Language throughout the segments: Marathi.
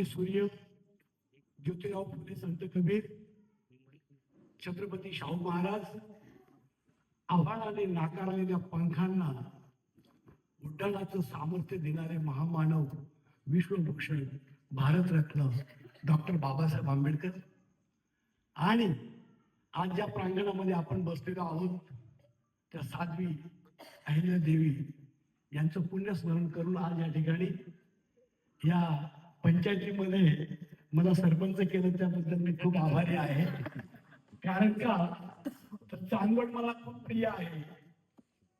मराठी सूर्य ज्योतिराव फुले संत कबीर छत्रपती शाहू महाराज आव्हानाने नाकारलेल्या पंखांना. उड्डाणाचं सामर्थ्य देणारे महामानव विश्वभूषण भारतरत्न डॉक्टर बाबासाहेब आंबेडकर. आणि आज ज्या प्रांगणामध्ये आपण बसलेलो आहोत त्या साध्वी अहिल्यादेवी यांचं पुण्यस्मरण करून आज या ठिकाणी या पंचायतीमध्ये मला सरपंच केलं त्याबद्दल मी खूप आभारी आहे. कारण का? चांगवड चांदवड मला खूप प्रिय आहे.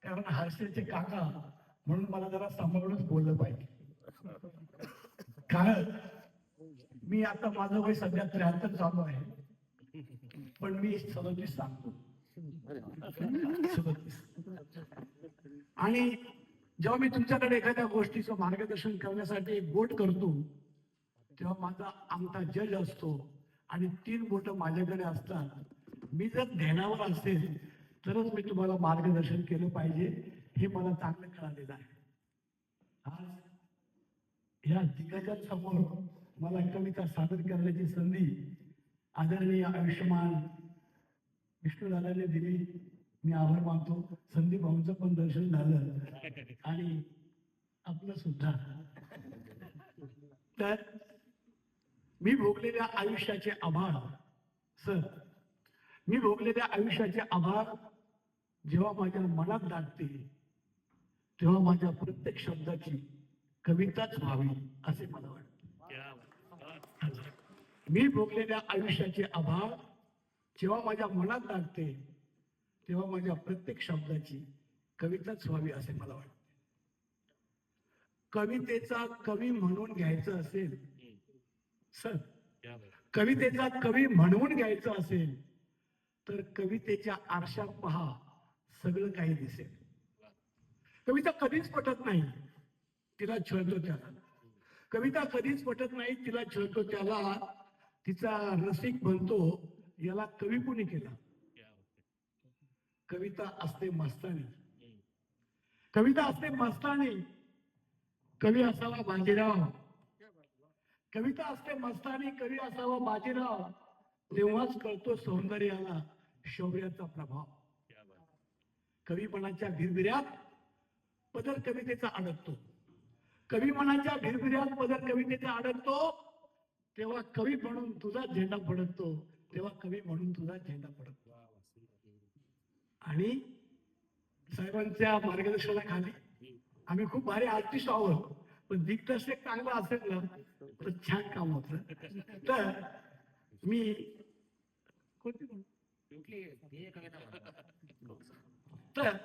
कारण हर्षेचे काका म्हणून मला जरा सांभाळूनच बोललं पाहिजे. कारण मी आता माझं वय सध्या त्र्याहत्तर चालू आहे. पण मी सदोतीस सांगतो. आणि जेव्हा मी तुमच्याकडे एखाद्या गोष्टीचं मार्गदर्शन करण्यासाठी एक बोट करतो तेव्हा माझा आमचा जज असतो. आणि तीन बोटं माझ्याकडे असतात. मी जर ध्यानावर असेल तरच मी तुम्हाला मार्गदर्शन केलं पाहिजे. हे मला चांगलं कळालेलं आहे. आज या दिग्गजां समोर मला कविता सादर करण्याची संधी आदरणीय आयुष्यमान विष्णुदादाने दिली. मी आभार मानतो. संदीप भाऊंचं पण दर्शन झालं. आणि आपलं सुद्धा. तर मी भोगलेल्या आयुष्याचे आभार सर. मी भोगलेल्या आयुष्याचे आभार जेव्हा माझ्या मनात दाटते तेव्हा माझ्या प्रत्येक शब्दाची कविताच व्हावी असे मला वाटते. मी भोगलेल्या आयुष्याचे आभार जेव्हा माझ्या मनात दाटते तेव्हा माझ्या प्रत्येक शब्दाची कविताच व्हावी असे मला वाटते. कवितेचा कवी म्हणून घ्यायचं असेल कवितेचा कवी म्हणून घ्यायचं असेल तर कवितेच्या आरशात पहा सगळं काही दिसेल. कविता कधीच पटत नाही तिला छळतो त्याला. कविता कधीच पटत नाही तिला छळतो त्याला. तिचा रसिक म्हणतो याला कवी कुणी केला? कविता असते मस्तानी कविता असते मस्तानी कवी असावा बाजीराव कविता असते मस्तानी कवी असावा बाजीराव तेव्हाच कळतो सौंदर्याला शौर्याचा प्रभाव. कवीपणाच्या भिरभिऱ्यात पदर कवितेचा अडकतो. कवीपणाच्या भिरभिऱ्यात पदर कवितेचा अडकतो तेव्हा कवी म्हणून तुझा झेंडा फडकतो तेव्हा कवी म्हणून तुझा झेंडा फडकतो. आणि साहेबांच्या मार्गदर्शनाखाली आम्ही खूप भारी आर्टिस्ट आहोत. पण दिग्दर्शक चांगला असेल ना तर छान काम होत. तर मी कोणती? तर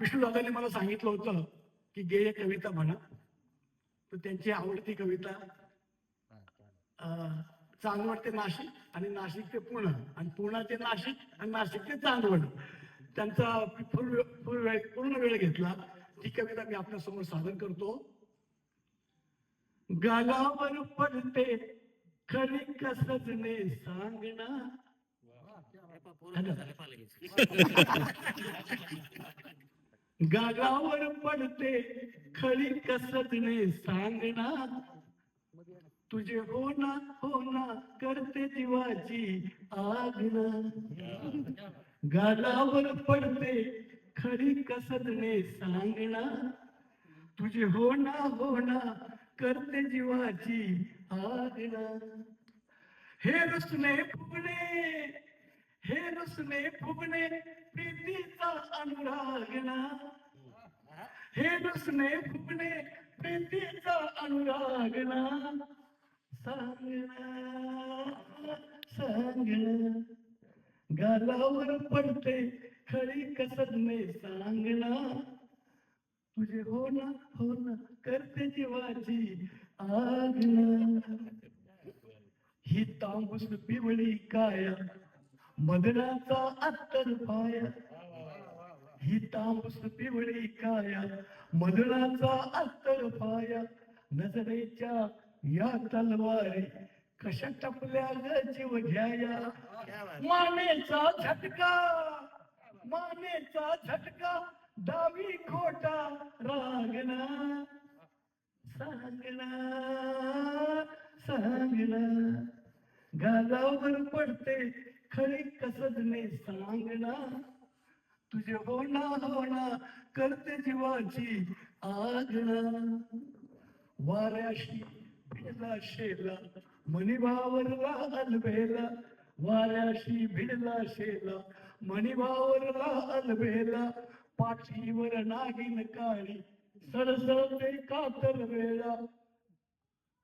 विष्णू दादाने मला सांगितलं होतं की गेय कविता म्हणा. तर त्यांची आवडती कविता चांदवड ते नाशिक आणि नाशिक ते पुणे. आणि पुणे ते नाशिक आणि नाशिक ते चांदवड. त्यांचा पूर्ण पूर्ण वेळ पूर्ण वेळ घेतला. ती कविता मी आपल्या समोर सादर करतो गालावर पडते खरी कसजने सांगणा गालावर पडते तुझे हो ना हो ना करते जीवाची आगना। गालावर पडते खरी कसदने सांगणा तुझे हो ना हो ना करते जीवाची आगणा. हे रुसणे फुगणे हे रुसणे फुगणे प्रीतीचा अनुरागणा. हे रुसणे फुगणे प्रीतीचा अनुरागणा. सांगणा सांगणा. गालावर पडते खरी नाही सांगणा तुझे हो ना हो ना करते जीवाची आगना ही तांबूस पिवळी काया मदनाचा अत्तर पाया. ही तांबूस पिवळी काया मदनाचा अत्तर पाया. नजरेच्या या तलवारी कशा टपल्या ग जीव घ्याया? मानेचा झटका. मानेचा झटका डावी खोटा रागना. सांगना सांगना. गालावर पडते खरी कसदने सांगना. तुझे होना होणा करते जीवाची आगना. वाऱ्याशी भिडला शेला मणिभावरला भेला. वाऱ्याशी भिडला शेला मणिभावरला अलबेला पाठीवर नागिन काळी सडसडते कातर वेळा.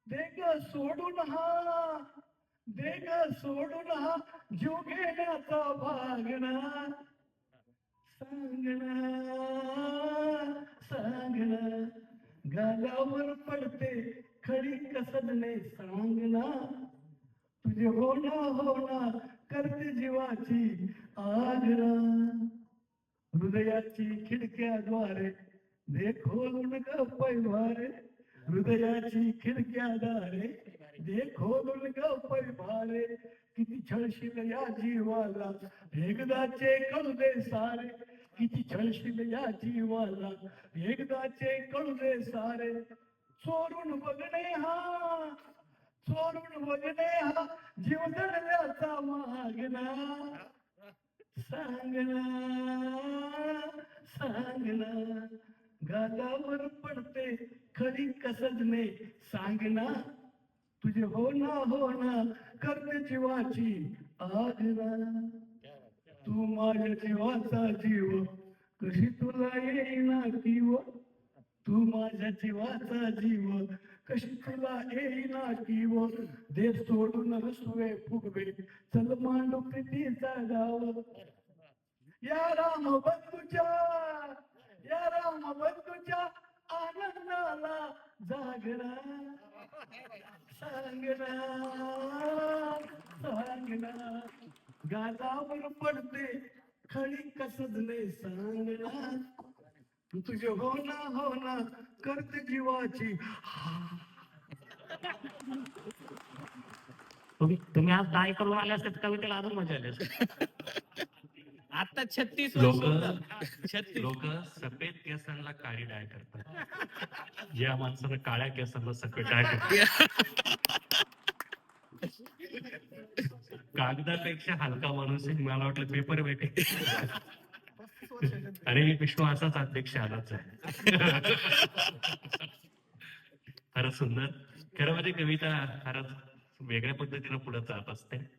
देग सोडून हा देग सोडून हा जीव घेण्याचा भागणा सांगणा सांगना गालावर पडते खडी कसदने सांगणा तुझे होणा होणार करते जीवाची आगना हृदयाची खिडक्याद्वारे दे खोलून ग पैभारे? हृदयाची खिडक्याद्वारे दे खोलून ग पैभारे. किती छळशील या जीवाला. एकदाचे कळू दे सारे. किती छळशील या जीवाला. एकदाचे कळू दे सारे. चोरून बघणे हा सोडून बघणे हा जीव दडल्याचा मागना सांगना सांगना गालावर पडते खरी कसजने सांगना तुझे हो ना हो ना करते जीवाची आगना तू माझ्या जीवाचा जीव कशी तुला येईना किंवा? तू माझ्या जीवाचा जीव कशी तुला येईना किव देश सोडून हसवे फुगवे. चल मांडू प्रीतीचा गाव या राम बंधूच्या या राम बंधूच्या आनंदाला जागरा. सांगना सांगना गाजावर पडते खळी कसजले सांगना तुझे हो ना हो ना करते जीवाची तुम्ही तुम्ही आज दाय करून आले असते? तर कवितेला अजून मजा आली असते. आता छत्तीस लोक छत्तीस. लोक सफेद केसांना काळी डाय करतात. या माणसानं काळ्या केसांना सफेद डाय करतात. कागदापेक्षा हलका माणूस आहे मला वाटलं पेपर भेटे अरे विष्णू असाच अध्यक्ष आलाच आहे. फारच सुंदर. खरं म्हणजे कविता फारच वेगळ्या पद्धतीनं पुढे जात असते.